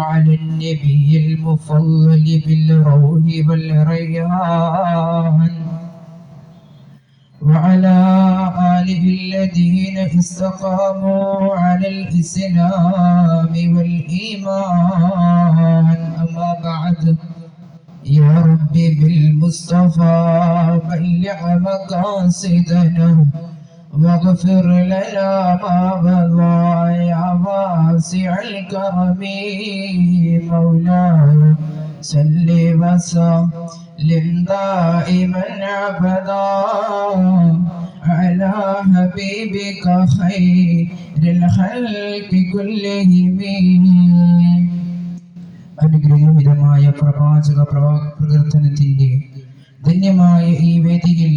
على النبي المفضل بالروح والريان. وعلى آله الذين استقاموا على الإسلام والإيمان. أما بعد يا رب بالمصطفى بلغ مقاصدنا. واغفر لنا ما مضى يا واسع الكرم مولاي صل وسلم دائما ابدا على حبيبك خير الخلق كلهم അനുഗ്രഹീതമായ പ്രവാചക പ്രവർത്തനത്തിന്റെ ധന്യമായ ഈ വേദിയിൽ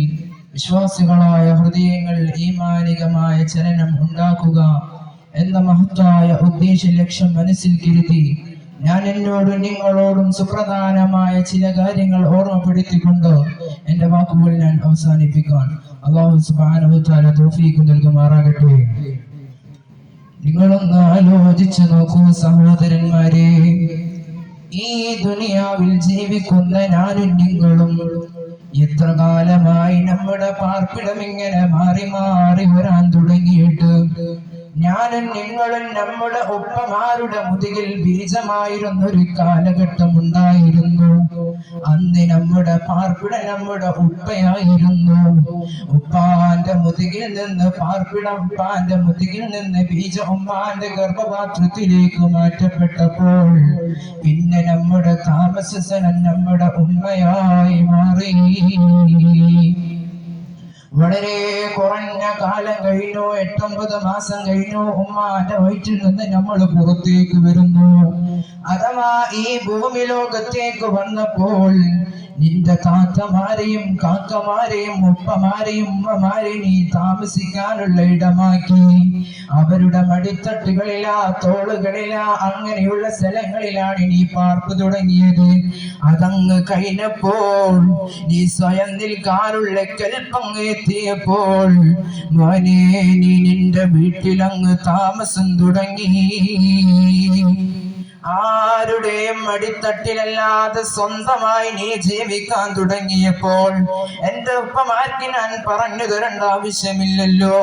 വിശ്വാസികളായ ഹൃദയങ്ങൾ ഈമാനികമായ ചലനം ഉണ്ടാക്കുക എന്ന മഹത്തായ ഉദ്ദേശ ലക്ഷ്യം മനസ്സിൽ കരുതി ഞാൻ എന്നോടും നിങ്ങളോടും സുപ്രധാനമായ ചില കാര്യങ്ങൾ ഓർമ്മപ്പെടുത്തിക്കൊണ്ട് എന്റെ വാക്കുകൾ ഞാൻ അവസാനിപ്പിക്കാൻ അള്ളാഹു സുബാനഹു താല തോഫീക്ക് നൽകുമാറാകട്ടെ. നിങ്ങളൊന്ന് ആലോചിച്ചു നോക്കൂ സഹോദരന്മാരെ ഈ ദുനിയാവിൽ ജീവിക്കുന്ന ഞാനും നിങ്ങളും എത്ര കാലമായി നമ്മുടെ പാർപ്പിടം ഇങ്ങനെ മാറി മാറി വരാൻ തുടങ്ങിയിട്ട്? ഞാനും നിങ്ങളും നമ്മുടെ ഒപ്പമാരുടെ മുതുകിൽ ബീജമായിരുന്നൊരു കാലഘട്ടം ഉണ്ടായിരുന്നു അന്ന് നമ്മുടെ പാർപ്പിട നമ്മുടെ ഉപ്പയായിരുന്നു. ഉപ്പാന്റെ മുതുകിൽ നിന്ന് പാർപ്പിട ഉപ്പാന്റെ മുതുകിൽ നിന്ന് ബീജ ഉമ്മാന്റെ ഗർഭപാത്രത്തിലേക്ക് മാറ്റപ്പെട്ടപ്പോൾ പിന്നെ നമ്മുടെ താമസസനം നമ്മുടെ ഉമ്മയായി മാറി. വളരെ കുറഞ്ഞ കാലം കഴിഞ്ഞു എട്ടൊമ്പത് മാസം കഴിഞ്ഞു ഉമ്മാന്റെ വയറ്റിൽ നിന്ന് നമ്മൾ പുറത്തേക്ക് വരുന്നു. അഥവാ ഈ ഭൂമി ലോകത്തേക്ക് വന്നപ്പോൾ നിന്റെ താത്തമാരെയും കാക്കമാരെയും ഉപ്പമാരെയും ഉമ്മമാരെയും നീ താമസിക്കാനുള്ള ഇടമാക്കി. അവരുടെ മടിത്തട്ടുകളിലാ തോളുകളിലാ അങ്ങനെയുള്ള സ്ഥലങ്ങളിലാണ് നീ പാർപ്പ് തുടങ്ങിയത്. അതങ്ങ് കഴിഞ്ഞപ്പോൾ നീ സ്വയം നിൽക്കാനുള്ള കൽപ്പങ്ങ് എത്തിയപ്പോൾ മോനെ നീ നിന്റെ വീട്ടിലങ്ങ് താമസം തുടങ്ങി. ആരുടെയും അടിത്തട്ടിലല്ലാതെ സ്വന്തമായി നീ ജീവിക്കാൻ തുടങ്ങിയപ്പോൾ എന്റെ ഉപ്പമാർക്ക് ഞാൻ പറഞ്ഞു തരേണ്ട ആവശ്യമില്ലല്ലോ.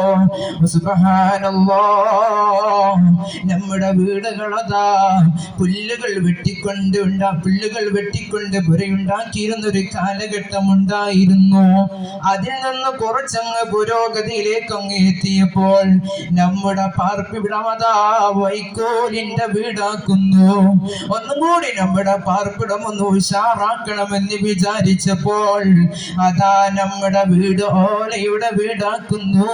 നമ്മുടെ വീടുകളതാ പുല്ലുകൾ വെട്ടിക്കൊണ്ട് പുല്ലുകൾ വെട്ടിക്കൊണ്ട് പുരയുണ്ടാക്കിയിരുന്ന ഒരു കാലഘട്ടം ഉണ്ടായിരുന്നു അതിൽ നിന്ന് കുറച്ചങ്ങ് പുരോഗതിയിലേക്ക് അങ്ങ് എത്തിയപ്പോൾ നമ്മുടെ പാർപ്പിടമതാ വൈക്കോലിന്റെ വീടാക്കുന്നു. ഒന്നും കൂടി നമ്മുടെ പാർപ്പിടം ഒന്ന് ഉഷാറാക്കണമെന്ന് വിചാരിച്ചപ്പോൾ അതാ നമ്മുടെ വീട് ഓലയുടെ വീടാക്കുന്നു.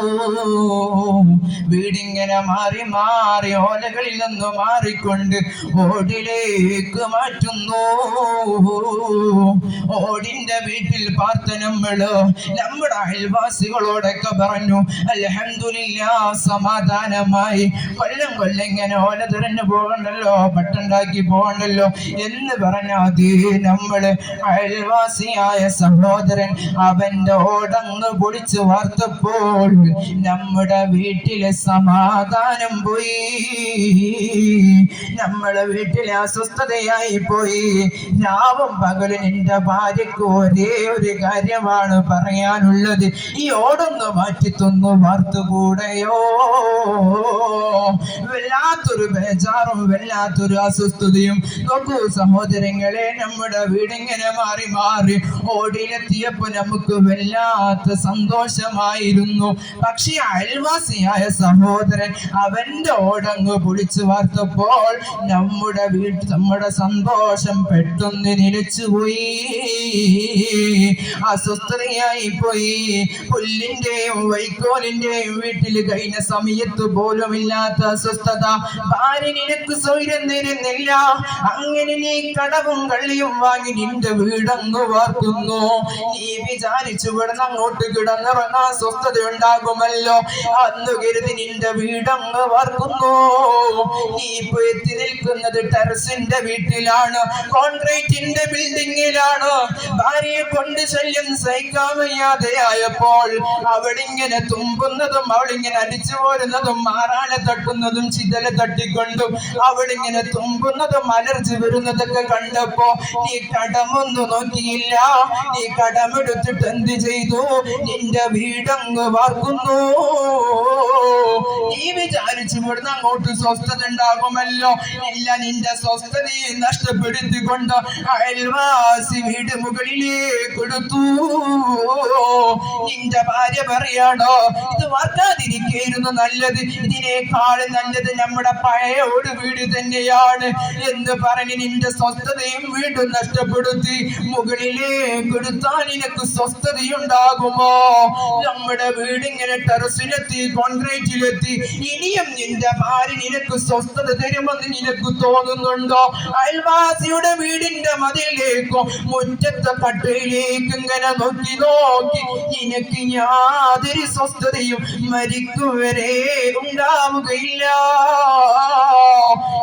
വീടിങ്ങനെ മാറി മാറി ഓലകളിൽ നിന്ന് മാറിക്കൊണ്ട് ഓടിലേക്ക് മാറ്റുന്നു. ഓടിന്റെ വീട്ടിൽ പാർത്ത നമ്മൾ നമ്മുടെ അയൽവാസികളോടൊക്കെ പറഞ്ഞു അൽഹംദുലില്ല സമാധാനമായി. കൊല്ലം കൊല്ലം ഇങ്ങനെ ഓല തിരഞ്ഞു പോകണ്ടല്ലോ പട്ടുണ്ടാക്കി പോകണ്ടല്ലോ എന്ന് പറഞ്ഞ നമ്മൾ അയൽവാസിയായ സഹോദരൻ അവന്റെ ഓടങ്ങ് പൊടിച്ച് വാർത്തപ്പോൾ നമ്മുടെ വീട്ടിലെ സമാധാനം പോയി. നമ്മളെ വീട്ടിലെ അസ്വസ്ഥതയായി പോയി. രാവും പകലും നിന്റെ ഭാര്യക്ക് ഒരേ ഒരു കാര്യമാണ് പറയാനുള്ളത്. ഈ ഓടൊന്ന് മാറ്റി തന്നു വാർത്തുകൂടെയോ വല്ലാത്തൊരു ബേജാറും വല്ലാത്തൊരു അസ്വസ്ഥതയും നോക്കൂ സഹോദരങ്ങളെ നമ്മുടെ വീടിങ്ങനെ മാറി മാറി ഓടിയിലെത്തിയപ്പോ നമുക്ക് വല്ലാത്ത സന്തോഷമായിരുന്നു. പക്ഷെ അയൽവാസിയായ സഹോദരൻ അവന്റെ ഓടങ്ങ് പൊളിച്ചു വാർത്തപ്പോൾ നമ്മുടെ വീട്ടിൽ നമ്മുടെ സന്തോഷം പെട്ടെന്ന് നിലച്ചുപോയി. അസ്വസ്ഥതയായി പോയി. പുല്ലിന്റെയും വൈക്കോലിന്റെയും വീട്ടിൽ കഴിഞ്ഞ സമയത്ത് പോലും ഇല്ലാത്ത അസ്വസ്ഥത. ഭാര്യ നിനക്ക് സ്വൈരം തരുന്നില്ല. അങ്ങനെ നീ കടവും കള്ളിയും വാങ്ങി നിന്റെ വീടങ്ങ് വാർക്കുന്നു. നീ വിചാരിച്ചു കിടന്ന് അങ്ങോട്ട് കിടന്നിറങ്ങാൻ സ്വസ്ഥത ഉണ്ടാകുമല്ലോ അന്ന് കരുതി നിന്റെ വീടങ്ങ് വാർക്കുന്നു. നീ ഇപ്പൊ എത്തി നിൽക്കുന്നത് ടെറസിന്റെ വീട്ടിലാണ് കോൺക്രീറ്റിന്റെ ബിൽഡിങ്ങിലാണ്. ഭാര്യയെ കൊണ്ട് ശല്യം സഹിക്കാൻ വയ്യാതെ ആയപ്പോൾ അവളിങ്ങനെ തുമ്പുന്നതും അവളിങ്ങനെ അടിച്ചു പോരുന്നതും മാറാളെ തട്ടുന്നതും ചിതല തട്ടിക്കൊണ്ടും അവളിങ്ങനെ തുമ്പുന്നതും എനർജി വരുന്നതൊക്കെ കണ്ടപ്പോ നീ കടമൊന്നു നോക്കിയില്ല. നീ കടമെടുത്തിട്ട് എന്ത് ചെയ്തു? നിന്റെ വീടങ്ങ് വാർക്കുന്നു. നീ വിചാരിച്ചു ഇവിടുന്ന് അങ്ങോട്ട് സ്വസ്ഥത ഉണ്ടാകുമല്ലോ. ഇല്ല നിന്റെ സ്വസ്ഥതയെ നഷ്ടപ്പെടുത്തിക്കൊണ്ട് അയൽവാസി വീട് മുകളിലേക്ക് എടുത്തു. നിന്റെ ഭാര്യ പറയാണോ ഇത് വാർക്കാതിരിക്കായിരുന്നു നല്ലത്. ഇതിനേക്കാൾ നല്ലത് നമ്മുടെ പഴയ ഒരു വീട് തന്നെയാണ്. എന്ന് പറഞ്ഞ് നിന്റെ സ്വസ്ഥതയും വീണ്ടും നഷ്ടപ്പെടുത്തി മുകളിലേക്ക് എടുത്താൽ നിനക്ക് സ്വസ്ഥതയുണ്ടാകുമോ? നമ്മുടെ വീട് ഇങ്ങനെ ടെറസിലെത്തി കോൺക്രീറ്റിലെത്തി ഇനിയും നിന്റെ ഭാര്യ നിനക്ക് സ്വസ്ഥത തരുമെന്ന് നിനക്ക് തോന്നുന്നുണ്ടോ? അയൽവാസിയുടെ വീടിന്റെ മതിലേക്കോ മുറ്റത്തെ പട്ടയിലേക്ക് ഇങ്ങനെ നോക്കി നോക്കി നിനക്ക് യാതൊരു സ്വസ്ഥതയും മരിക്കുവരെ ഉണ്ടാവുകയില്ല.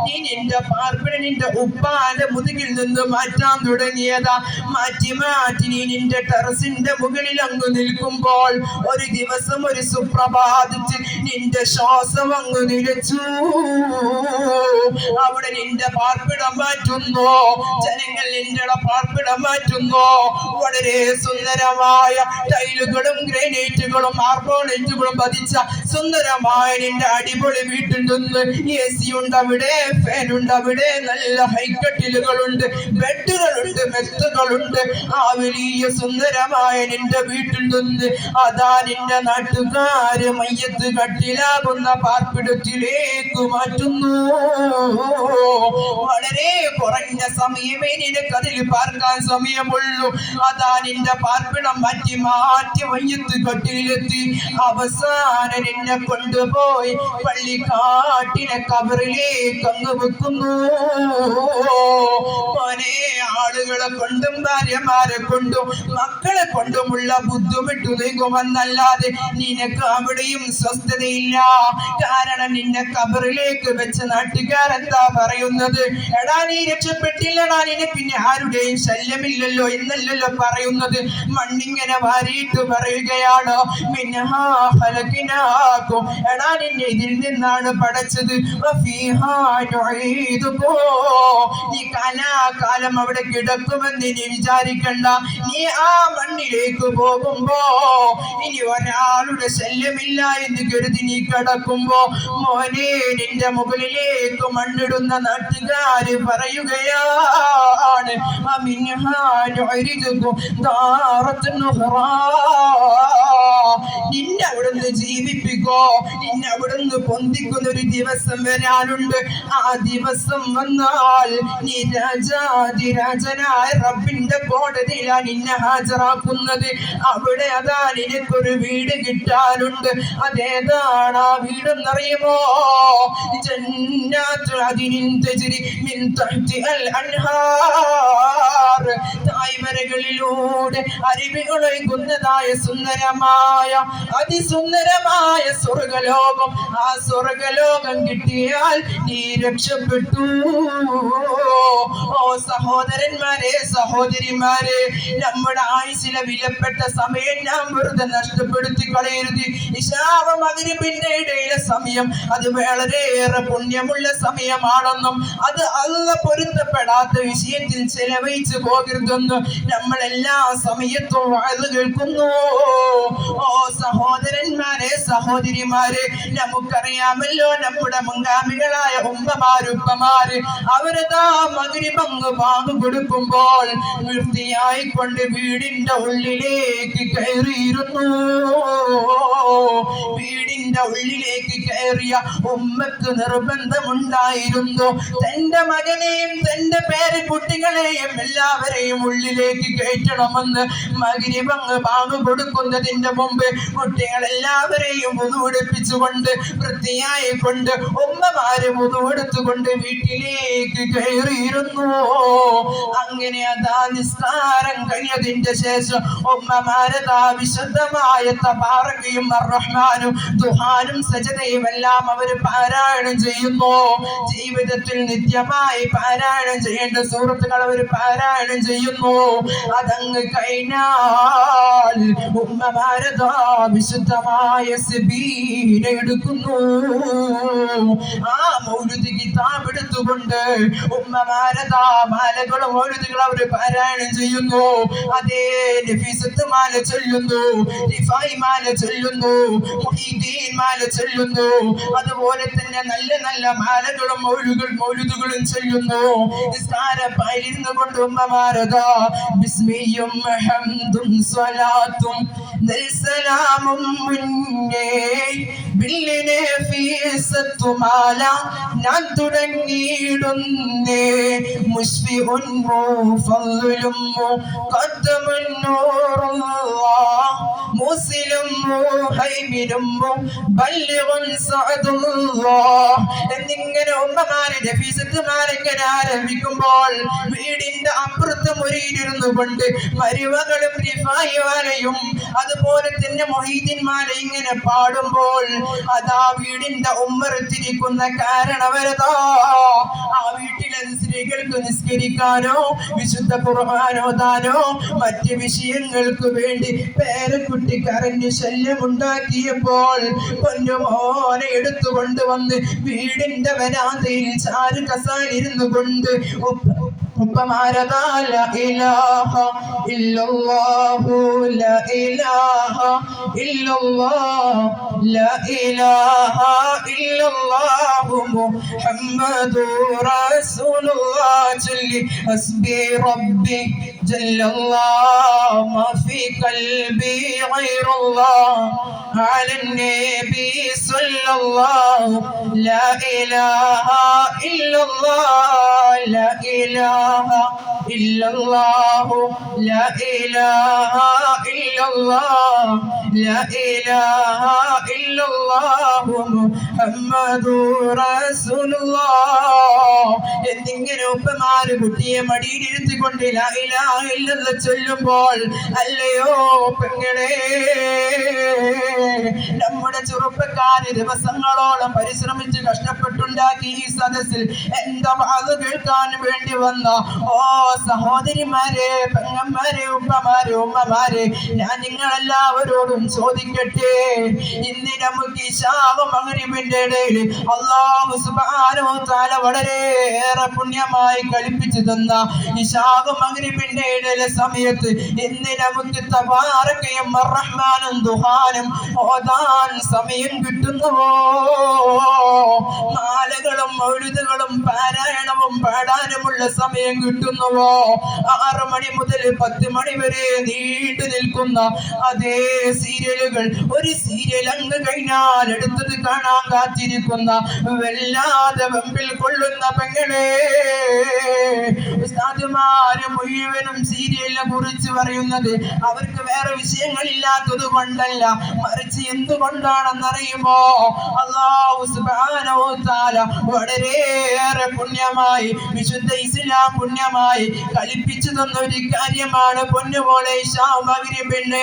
നീ നിന്റെ പാർപ്പിട നിന്റെ ഉപ്പാന്റെ മുതുകിൽ നിന്ന് മാറ്റാൻ തുടങ്ങിയതാ. മാറ്റി മാറ്റി നീ നിന്റെ ടെറസിന്റെ മുകളിൽ അങ്ങ് നിൽക്കുമ്പോൾ ഒരു ദിവസം ഒരു സുപ്രഭാതത്തിൽ നിന്റെ ശ്വാസം അങ്ങ് നിലച്ചു. അവിടെ നിന്റെ പാർപ്പിടം മാറ്റുന്നു. ജനങ്ങൾ നിന്റെ പാർപ്പിടം മാറ്റുന്നു. വളരെ സുന്ദരമായ ടൈലുകളും ഗ്രാനൈറ്റുകളും മാർബോണേറ്റുകളും പതിച്ച സുന്ദരമായ നിന്റെ അടിപൊളി വീട്ടിൽ നിന്ന് എ സി ഉണ്ടവിടെ ഫാൻ ഉണ്ട് അവിടെ നല്ല ഹൈക്കട്ടിലുകളുണ്ട് ബെഡുകളുണ്ട് മെത്തുകളുണ്ട്. ആ വലിയ സുന്ദരമായ നിന്റെ വീട്ടിൽ നിന്ന് അതാ നിന്റെ നാട്ടുകാര് മയ്യത്ത് കട്ടിലാകുന്ന പാർപ്പിടത്തിലേക്ക് മാറ്റുന്നു. വളരെ കുറഞ്ഞ സമയമേ നിനക്ക് അതിൽ പാർക്കാൻ സമയമുള്ളൂ. അതാ നിന്റെ പാർപ്പിടം മാറ്റി മാറ്റി മയ്യത്ത് കട്ടിലെത്തി. അവസാനം നിന്നെ കൊണ്ടുപോയി പള്ളിക്കാട്ടിനെ കബറിലേക്ക് അങ്ങ് വെക്കുന്നു. ആളുകളെ കൊണ്ടും ഭാര്യമാരെ കൊണ്ടും മക്കളെ കൊണ്ടുമുള്ള ബുദ്ധിമുട്ട് നീങ്ങുമെന്നല്ലാതെ നിനക്ക് അവിടെയും സ്വസ്ഥതയില്ല. കാരണം നിന്നെ കബറിലേക്ക് വെച്ച നാട്ടുകാരെന്താ പറയുന്നത്? എടാ നീ രക്ഷപ്പെട്ടില്ലടാ നിനക്ക് പിന്നെ ആരുടെയും ശല്യമില്ലല്ലോ എന്നല്ലല്ലോ പറയുന്നത്. മണ്ണിങ്ങനെ വാരിയിട്ട് പറയുകയാണ് മിന്നഹാ ഫലകിനാക്കും എടാ നിന്നെ ഇതിൽ നിന്നാണ് പടച്ചത്. വഫീഹാ കാലം അവിടെ കിടക്കുമെന്ന് നീ വിചാരിക്കണ്ട നീ ആ മണ്ണിലേക്ക് പോകുമ്പോ ഇനി ഒരാളുടെ ശല്യമില്ല എന്ന് കരുതി നീ കിടക്കുമ്പോ മോനെ നിന്റെ മുകളിലേക്ക് മണ്ണിടുന്ന നാട്ടുകാര് പറയുകയാണ്. നിന്നെ അവിടുന്ന് ജീവിപ്പിക്കോ നിന്നെ അവിടുന്ന് പൊന്തിക്കുന്ന ഒരു ദിവസം വരാനുണ്ട് ആ ദിവസം വന്നാൽ നീ രാജാതിരാജനായ റബ്ബിന്റെ കോടതിയിലാ നിന്നെ ഹാജരാക്കുന്നത്. അവിടെ അതാ നിനക്കൊരു വീട് കിട്ടാനുണ്ട്. അതേതാണ് ആ വീടെന്നറിയുമോ? ജന്നാത്തു അദിനിൻ തജ്രി മിൻ തഹ്തിഹൽ അൻഹാർ. തായ്വരകളിലൂടെ അരുവികളൊഴുകുന്നതായ സുന്ദരമായ അതിസുന്ദരമായ സ്വർഗലോകം. ആ സ്വർഗലോകം കിട്ടിയാൽ നീ രക്ഷപ്പെട്ടു. സഹോദരന്മാരെ സഹോദരിമാരെ നമ്മുടെ ആയുസിലെ വിലപ്പെട്ട സമയം നാം വെറുതെ നഷ്ടപ്പെടുത്തി കളയരുത് ഇശാവ മകരിപ്പിന്റെ ഇടയിലെ സമയം അത് വളരെയേറെ പുണ്യമുള്ള സമയമാണെന്നും അത് അല്ല പൊരുത്തപ്പെടാത്ത വിഷയത്തിൽ ചെലവഴിച്ചു പോകരുതെന്ന് നമ്മൾ എല്ലാ സമയത്തും വാഴ്ന്നു കേൾക്കുന്നു. ഓ സഹോദരന്മാരെ സഹോദരിമാരെ നമുക്കറിയാമല്ലോ നമ്മുടെ മുൻഗാമികളായ ഉമ്മമാരുപ്പമാര് അവരതാ മകരിമങ്ങ് വാങ്ങു കൊടുക്കുമ്പോൾ വൃത്തിയായി കൊണ്ട് വീടിന്റെ ഉള്ളിലേക്ക് കയറിയിരുന്നു. വീടിന്റെ ഉള്ളിലേക്ക് കയറിയ ഉമ്മക്ക് നിർബന്ധമുണ്ടായിരുന്നു. തന്റെ മകനെയും തന്റെ പേര് കുട്ടികളെയും എല്ലാവരെയും ഉള്ളിലേക്ക് കയറ്റണമെന്ന് മകരിമങ്ങ് വാങ്ങു കൊടുക്കുന്നതിന്റെ മുമ്പ് കുട്ടികളെല്ലാവരെയും മുതുപിടിപ്പിച്ചുകൊണ്ട് വൃത്തിയായി കൊണ്ട് ഉമ്മമാര് മുതുകൊടുത്തുകൊണ്ട് വീട്ടിലേക്ക് കയറിയിരുന്നു. അങ്ങനെ അതാ നിസ്കാരം കഴിഞ്ഞതിന്റെ ശേഷം ഉമ്മമാരതാ വിശുദ്ധമായ തപാറകയും റഹ്മാനും ദുഹാനും സജതയും എല്ലാം അവർ പാരായണം ചെയ്യുന്നു. ജീവിതത്തിൽ നിത്യമായി പാരായണം ചെയ്യേണ്ട സുഹൃത്തുക്കൾ അവർ പാരായണം ചെയ്യുന്നു. അതങ്ങ് കഴിഞ്ഞാൽ ഉമ്മമാരതാ വിശുദ്ധമായ സിബീനെടുക്കുന്നു ആ മൗരുതി കിതാബ് എടുത്തുകൊണ്ട് ഉമ്മമാരതാ മാലകളും ഓരോ അവർ പാരായണം ചെയ്യുന്നു. അതേ നഫീസത്ത് മാല ചൊല്ലുന്നു. റിഫായി മാല ചൊല്ലുന്നു. മുഹീദ്ദീൻ മാല ചൊല്ലുന്നു. അതുപോലെ തന്നെ നല്ല നല്ല മാലകളും മൗലുകൾ മൗലുദുകളും ചൊല്ലുന്നു. നിസ്കാരപ്പായിരുന്നു കൊണ്ട് ഉമ്മമാരതാ ബിസ്മിയും ഹംദും സ്വലാത്തും സലാമും മുന്നേ ബില്ലിനെ ഫീസത്തുമാല ഞാൻ തുടങ്ങിയിടുന്നേ. മുസ്ഫിഉൻ മുഫദ്ദലും മുഖദ്ദമുൻ നൂറുല്ലാഹ് സഅദുല്ലാഹ് എന്നിങ്ങനെ ഉമ്മമാരെ നഫീസത്തുമാരെങ്ങനെ ആരംഭിക്കുമ്പോൾ വീടിന്റെ അപ്പുറത്ത് മുറിയിലിരുന്നു കൊണ്ട് മരുമകളും റിഫായിമാരെയും അതുപോലെ തന്നെ മൊഹീദിന്മാരെ ഇങ്ങനെ പാടുമ്പോൾ അതാ വീടിന്റെ ഉമ്മറത്തിരിക്കുന്ന കാരണവരതോ. ആ വീട്ടിലെ സ്ത്രീകൾക്ക് നിസ്കരിക്കാനോ വിശുദ്ധ കുർബാനോദാനോ മറ്റ് വിഷയങ്ങൾക്ക് വേണ്ടി കരഞ്ഞു ശല്യമുണ്ടാക്കിയപ്പോൾ പൊന്നുമോനെ എടുത്തു കൊണ്ടുവന്ന് വീടിന്റെ വരാതയിൽ ചാരു കസാലിരുന്നു കൊണ്ട് ഉപ്പ- ഉപ്പമാരതാ ലാ ഇലാഹ ഇല്ലല്ലാഹു ലാ ഇലാഹ ഇല്ലല്ലാഹ് ലാ ഇലാഹ ഇല്ലല്ലാഹു മുഹമ്മദു ചൊല്ലി റബ്ബി جل الله ما في قلبي غير الله. على النبي صلى الله. لا إله إلا الله. لا إله എന്നിങ്ങനെ ഉപ്പമാര് കുട്ടിയെ മടിയിലിരുത്തിക്കൊണ്ട് ലാ ഇലാഹ ചൊല്ലുമ്പോൾ അല്ലയോ പെങ്ങളെ നമ്മുടെ ചെറുപ്പക്കാര് ദിവസങ്ങളോളം പരിശ്രമിച്ച് കഷ്ടപ്പെട്ടുണ്ടാക്കി ഈ സദസ്സിൽ എന്താ അത് കേൾക്കാൻ വേണ്ടി വന്ന? ഓ സഹോദരിമാരെ പെങ്ങന്മാരെ ഉമ്മമാരെ ഉമ്മമാരെ ഞാൻ നിങ്ങളെല്ലാവരോടും ചോദിക്കട്ടെ. ഇന്ന് നമുക്ക് ഇടയിൽ അള്ളാഹു സുബാനോ താല വളരെയേറെ പുണ്യമായി കളിപ്പിച്ചു തന്ന ശാപം മകരിവിന്റെ ഇടയിലെ സമയത്ത് ഇന്ന് നമുക്ക് തപാറക്കയും റഹ്മാനും ദുഹാനും ഓതാൻ സമയം കിട്ടുന്നുവോ? മാലകളും മൗലുതുകളും പാരായണവും പാടാനുമുള്ള സമയം കിട്ടുന്നുവോ? ആറ് മണി മുതൽ പത്ത് മണി വരെ നീണ്ടു നിൽക്കുന്ന അതേ സീരിയലുകൾ. ഒരു സീരിയൽ അങ്ങ് കഴിഞ്ഞാൽ എടുത്തത് കാണാൻ കാത്തിരിക്കുന്ന വല്ലാതെ വെമ്പിൽ കൊള്ളുന്ന പെങ്ങളെ. ഉസ്താദുമാര് മുഴുവനും സീരിയലിനെ കുറിച്ച് പറയുന്നത് അവർക്ക് വേറെ വിഷയങ്ങളില്ലാത്തത് കൊണ്ടല്ല. മറിച്ച് എന്തുകൊണ്ടാണെന്നറിയുമോ? വളരെയേറെ പുണ്യമായി വിശുദ്ധ ഇസ്ലാം പുണ്യമായി കളിപ്പിച്ചു തന്ന ഒരു കാര്യമാണ്. പൊന്നുപോലെ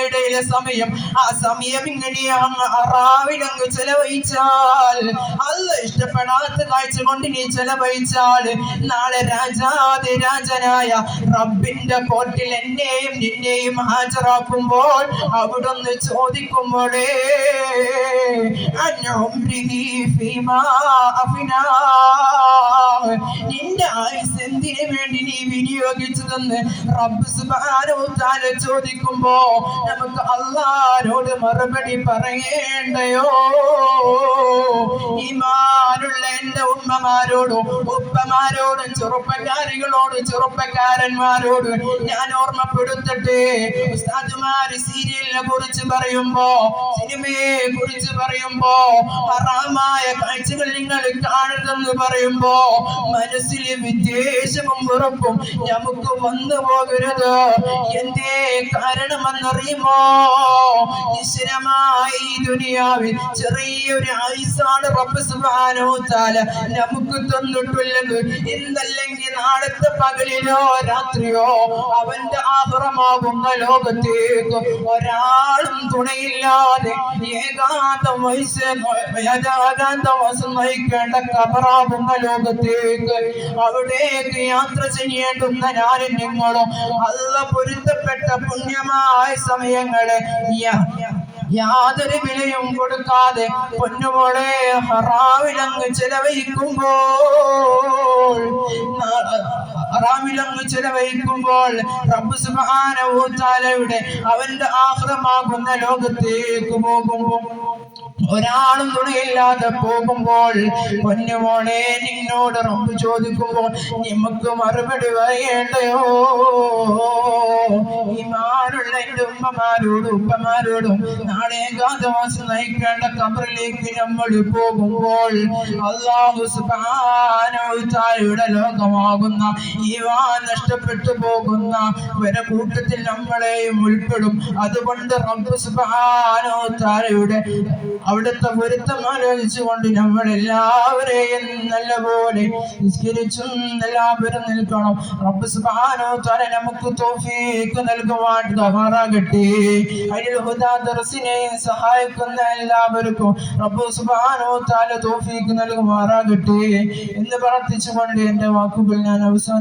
ഇടയിലെ സമയം. ആ സമയം ഇങ്ങനെ അറാവിലങ്ങ് ചെലവഴിച്ചാൽ അല്ല ഇഷ്ടപ്പെടാത്ത കാഴ്ച കൊണ്ട് നീ ചെലവഴിച്ചാൽ നാളെ രാജാതി രാജനായ റബ്ബിന്റെ കോട്ടിൽ എന്നെയും നിന്നെയും ഹാജരാക്കുമ്പോൾ അവിടുന്ന് ചോദിക്കുമ്പോഴേ. നിന്റെ ആയുസ് എന്തിനു വേണ്ടി നീ വിനിയോഗിച്ചതെന്ന് റബ്ബ് സുബ്ഹാനഹു തആല ചോദിക്കുമ്പോ നമുക്ക് അള്ളാരോട് മറുപടി പറയേണ്ടയോ ഈമാനുള്ള എന്റെ ഉമ്മമാരോടും ഉപ്പമാരോടും ചെറുപ്പക്കാരികളോടും ചെറുപ്പക്കാരന്മാരോട് ഞാൻ ഓർമ്മപ്പെടുത്തട്ടെ. ഉസ്താദുമാര് സീരിയലിനെ കുറിച്ച് പറയുമ്പോ സിനിമയെ കുറിച്ച് പറയുമ്പോ ഹറാമായ കാഴ്ചകൾ നിങ്ങൾ കാണരുതെന്ന് പറയുമ്പോ മനസ്സിൽ വിദ്വേഷവും വെറുപ്പും നമുക്ക് വന്നു പോകരുത്. എന്തേ കാരണമെന്നറിയുമോ? നിശ്ചലമായി ദുനിയാവിൽ ചെറിയൊരു ആയുസാണ് റബ്ബ് സുബ്ഹാനഹു താല നമുക്ക് തന്നിട്ടുള്ളത്. ഇന്നല്ലെങ്കിൽ നാളെ നാളത്തെ പകലിലോ രാത്രിയോ അവന്റെ ആഹ്റമാകുന്ന ലോകത്തേക്ക് ഒരാളും തുണയില്ലാതെ ഏകാന്തം വയസ്സ് ഏകാന്തം വസം നയിക്കേണ്ട കബറാകുന്ന ലോകത്തേക്ക് അവിടേക്ക് യാത്ര ചെയ്യേണ്ടുന്ന ഞാനും നിങ്ങളും അല്ല പൊരുത്തപ്പെട്ട പുണ്യമായ സമയങ്ങളെ യാതൊരു വിലയും കൊടുക്കാതെ പൊന്നുമോളെ ഹറാവിലങ്ങ് ചെലവഴിക്കുമ്പോൾ ഹറാമിലങ്ങ് ചെലവഴിക്കുമ്പോൾ റബ്ബ് തആലയുടെ അവന്റെ ആഹ്റമാകുന്ന ലോകത്തേക്ക് പോകുമ്പോൾ ഒരാളും തുണയില്ലാതെ പോകുമ്പോൾ പൊന്നുമോളെ നിന്നോട് റബ്ബ് ചോദിക്കുമ്പോൾ നമുക്ക് മറുപടി പറയേണ്ടയോ? ഈമാനുള്ള എന്റെ ഉമ്മമാരോടും ഉപ്പമാരോടും നാളെ ഏകാദമാസം നയിക്കേണ്ട കബറിലേക്ക് നമ്മൾ പോകുമ്പോൾ അള്ളാഹു സുബാനയുടെ ലോകമാകുന്ന വാ നഷ്ടപ്പെട്ടു പോകുന്ന വരെ കൂട്ടത്തിൽ നമ്മളെയും ഉൾപ്പെടും. അതുകൊണ്ട് റബ്ബ് സുബാനോ താരയുടെ അവിടുത്തെ പൊരുത്തം ആലോചിച്ചുകൊണ്ട് നമ്മൾ എല്ലാവരെയും നല്ലപോലെ നിസ്കരിച്ചും എല്ലാവരും നിൽക്കണം. റബ്ബ് സുബ്ഹാനഹു തആല നമുക്ക് തൗഫീഖ് നൽകുവാൻ തയ്യാറാകട്ടെ അതിൽ ഹുദാ ദർസിനെ സഹായിക്കുന്ന എല്ലാവർക്കും റബ്ബ് സുബ്ഹാനഹു തആല തൗഫീഖ് നൽകുമാറാകട്ടെ എന്ന് പ്രാർത്ഥിച്ചുകൊണ്ട് എന്റെ വാക്കുകൾ ഞാൻ അവസാനം